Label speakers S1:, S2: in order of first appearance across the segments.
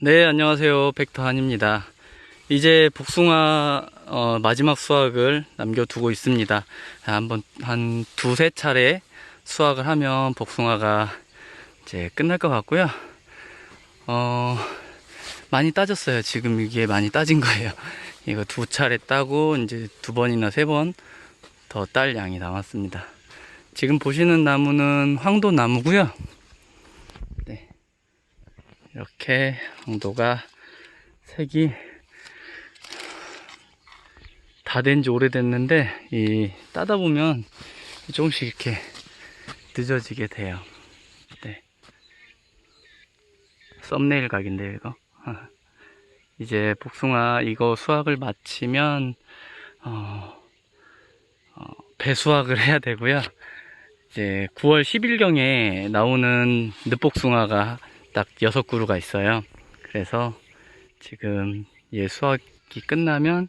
S1: 네, 안녕하세요. 벡터한입니다. 이제 복숭아 어, 마지막 수확을 남겨두고 있습니다. 자, 한번 한 두세 차례 수확을 하면 복숭아가 이제 끝날 것 같고요. 어, 많이 따졌어요. 지금 이게 많이 따진 거예요. 이거 두 차례 따고 이제 두 번이나 세 번 더 딸 양이 남았습니다. 지금 보시는 나무는 황도 나무고요. 네. 이렇게 황도가 색이 다 된 지 오래됐는데 이 따다 보면 조금씩 이렇게 늦어지게 돼요. 네. 썸네일 각인데 이거. 이제 복숭아 이거 수확을 마치면 어, 어, 배수확을 해야 되고요. 이제 9월 10일경에 나오는 늦복숭아가 딱 6그루가 있어요. 그래서 지금 얘 수확이 끝나면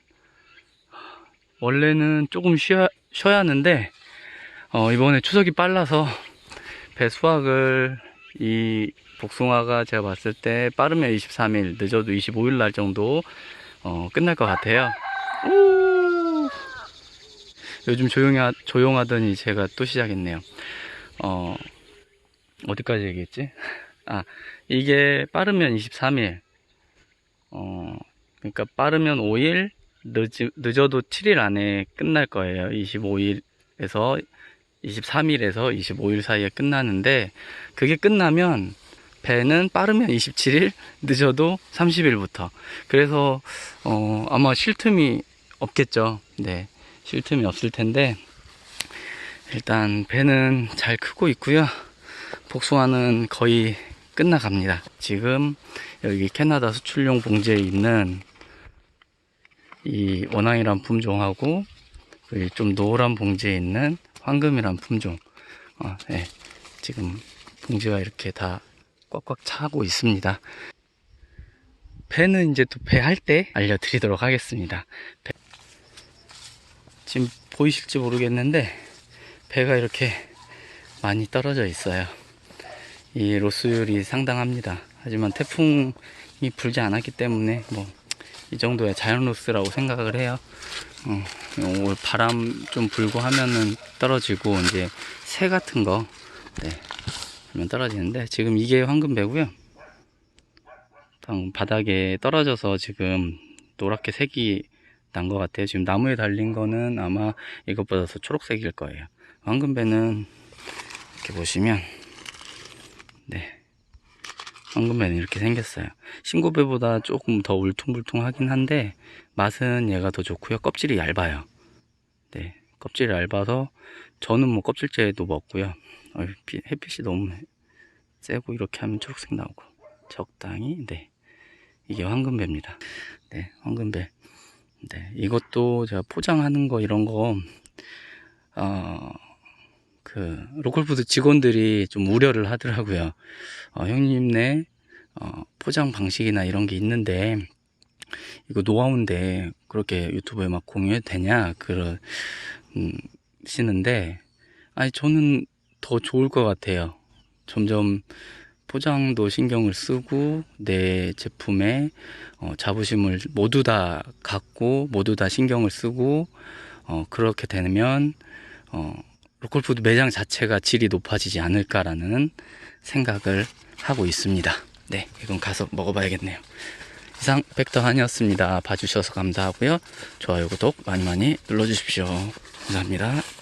S1: 원래는 조금 쉬어, 쉬어야 하는데 어, 이번에 추석이 빨라서 배 수확을 이 복숭아가 제가 봤을 때 빠르면 23일, 늦어도 25일 날 정도 어, 끝날 것 같아요. 오! 요즘 조용히 하, 조용하더니 제가 또 시작했네요. 어, 어디까지 얘기했지? 아, 이게 빠르면 23일. 어, 그러니까 빠르면 5일, 늦, 늦어도 7일 안에 끝날 거예요. 25일에서 23일에서 25일 사이에 끝나는데, 그게 끝나면 배는 빠르면 27일, 늦어도 30일부터. 그래서, 어, 아마 쉴 틈이 없겠죠. 네. 쉴 틈이 없을 텐데, 일단 배는 잘 크고 있고요. 복숭아는 거의 끝나갑니다. 지금 여기 캐나다 수출용 봉지에 있는 이 원앙이란 품종하고 그좀 노란 봉지에 있는 황금이란 품종. 어, 네. 지금 봉지가 이렇게 다 꽉꽉 차고 있습니다. 배는 이제 또 배 할 때 알려드리도록 하겠습니다. 배- 지금 보이실지 모르겠는데 배가 이렇게 많이 떨어져 있어요. 이 로스율이 상당합니다. 하지만 태풍이 불지 않았기 때문에 뭐 이 정도의 자연 로스라고 생각을 해요. 어, 올 바람 좀 불고 하면은 떨어지고 이제 새 같은 거 네, 하면 떨어지는데 지금 이게 황금배고요. 바닥에 떨어져서 지금 노랗게 색이 난 것 같아요. 지금 나무에 달린 거는 아마 이것보다 더 초록색일 거예요. 황금배는 이렇게 보시면 네 황금배는 이렇게 생겼어요. 신고배보다 조금 더 울퉁불퉁하긴 한데 맛은 얘가 더 좋고요. 껍질이 얇아요. 네 껍질이 얇아서 저는 뭐 껍질째도 먹고요. 햇빛이 너무 세고 이렇게 하면 초록색 나오고 적당히 네 이게 황금배입니다. 네 황금배. 네 이것도 제가 포장하는 거 이런 거 어. 그 로컬푸드 직원들이 좀 우려를 하더라고요. 어, 형님네 어, 포장 방식이나 이런 게 있는데 이거 노하우인데 그렇게 유튜브에 막 공유해도 되냐 그러 음, 시는데 아니 저는 더 좋을 것 같아요. 점점 포장도 신경을 쓰고 내 제품에 어, 자부심을 모두 다 갖고 모두 다 신경을 쓰고 어, 그렇게 되면 어, 로컬푸드 매장 자체가 질이 높아지지 않을까라는 생각을 하고 있습니다. 네, 이건 가서 먹어봐야겠네요. 이상 백더한이었습니다. 봐주셔서 감사하고요. 좋아요, 구독 많이 많이 눌러주십시오. 감사합니다.